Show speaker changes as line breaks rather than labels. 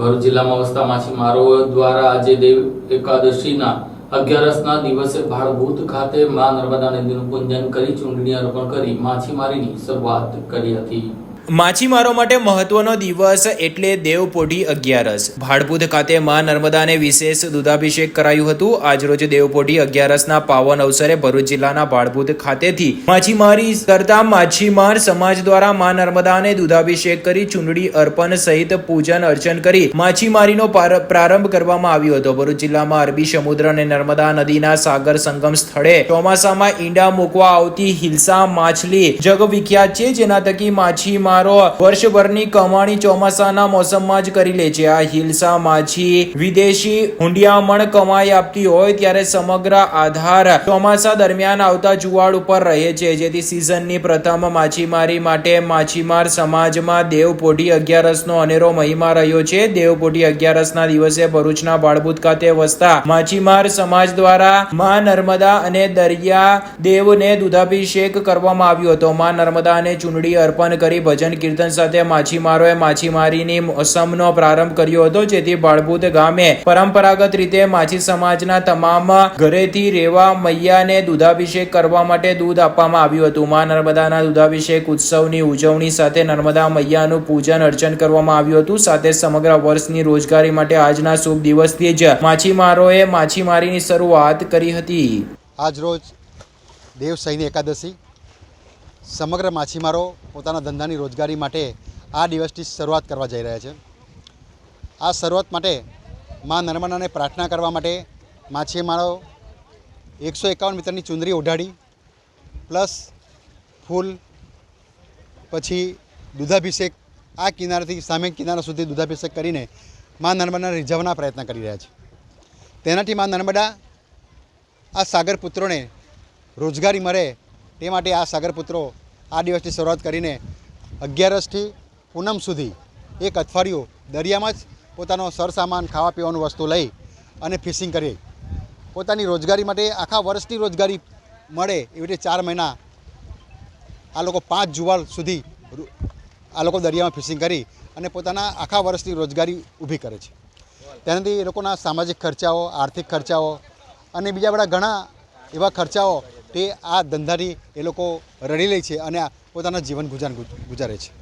ભરૂચ જિલ્લામાં વસતા માછીમારો દ્વારા આજે દેવ એકાદશીના અગિયારસના દિવસે ભાડભૂત ખાતે મા નર્મદા નદીનું પૂજન કરી ચૂંટણી અર્પણ કરી માછીમારીની શરૂઆત કરી હતી.
માછીમારો માટે મહત્વનો દિવસ એટલે દેવપોઢી અગિયારસ. ભાડભૂત ખાતે માં નર્મદાને વિશેષ દૂધાભિષેક કરાયું હતું. આજરોજ દેવપોઢી અગિયારસના પાવન અવસરે ભરૂચ જિલ્લાના ભાડભૂત ખાતેથી માછીમારી કરતા માછીમાર સમાજ દ્વારા માં નર્મદાને દૂધાભિષેક કરી ચૂંટણી અર્પણ સહિત પૂજન અર્ચન કરી માછીમારીનો પાર- પ્રારંભ કરવામાં આવ્યો હતો. ભરૂચ જિલ્લામાં અરબી સમુદ્ર અને નર્મદા નદીના સાગર સંગમ સ્થળે ચોમાસામાં ઈંડા મૂકવા આવતી હિલસા માછલી જગવિખ્યાત છે. જેના થકી માછીમારો વર્ષભરની કમાણી ચોમાસાના મોસમમાં જ કરી લે છે. આ હિલસા માછી વિદેશી હુંડિયામણ કમાઈ આપતી હોય ત્યારે સમગ્ર આધાર ચોમાસા દરમિયાન આવતા જુવાળ ઉપર રહે છે. જેથી સિઝનની પ્રથમ માછીમારી માટે માછીમાર સમાજમાં દેવપોઢી અગિયારસનો અનેરો મહિમા રહ્યો છે. દેવપોઢી અગિયારસના દિવસે ભરૂચના બાળભૂત ખાતે વસતા માછીમાર સમાજ દ્વારા માં નર્મદા અને દરિયા દેવને દુધાભિષેક કરવામાં આવ્યો હતો. માં નર્મદાને ચૂંટણી અર્પણ કરી ભજન કીર્તન સાથે માછીમારોએ માછીમારીની મોસમનો પ્રારંભ કર્યો હતો, જેથી બાળભૂત ગામે પરંપરાગત રીતે માછી સમાજના તમામ ઘરેથી રેવા, મૈયાને દૂધાભિષેક કરવા માટે દૂધ આપવામાં આવ્યું હતું. મા નર્મદાના દૂધાભિષેક ઉત્સવની ઉજવણી સાથે નર્મદા મૈયાનું પૂજન અર્ચન કરવામાં આવ્યું હતું. સાથે સમગ્ર વર્ષની રોજગારી માટે આજના શુભ દિવસથી જ માછીમારોએ માછીમારીની શરૂઆત કરી હતી.
આજરોજ દેવ સૈન્ય એકાદશી સમગ્ર માછીમારો પોતાના ધંધાની રોજગારી માટે આ દિવસની શરૂઆત કરવા જઈ રહ્યા છે. આ શરૂઆત માટે મા નર્મદાને પ્રાર્થના કરવા માટે માછીમારો એકસો એકાવન મીટરની ચુંદરી ઓઢાડી પ્લસ ફૂલ, પછી દૂધાભિષેક, આ કિનારાથી સામે કિનારા સુધી દૂધાભિષેક કરીને મા નર્મદાને રીઝવવાના પ્રયત્ન કરી રહ્યા છે. તેનાથી મા નર્મદા આ સાગર પુત્રોને રોજગારી મળે તે માટે આ સાગરપુત્રો આ દિવસની શરૂઆત કરીને અગિયારસથી પૂનમ સુધી એક અઠવાડિયું દરિયામાં જ પોતાનો સરસામાન, ખાવા પીવાનું વસ્તુ લઈ અને ફિશિંગ કરી. પોતાની રોજગારી માટે આખા વર્ષની રોજગારી મળે એવી રીતે ચાર મહિના આ લોકો પાંચ જુવાળ સુધી આ લોકો દરિયામાં ફિશિંગ કરી અને પોતાના આખા વર્ષની રોજગારી ઊભી કરે છે. તેનાથી એ લોકોના સામાજિક ખર્ચાઓ, આર્થિક ખર્ચાઓ અને બીજા બધા ઘણા એવા ખર્ચાઓ તે આ ધંધાની એ લોકો રડી લે છે અને પોતાના જીવન ગુજાર ગુજારે છે.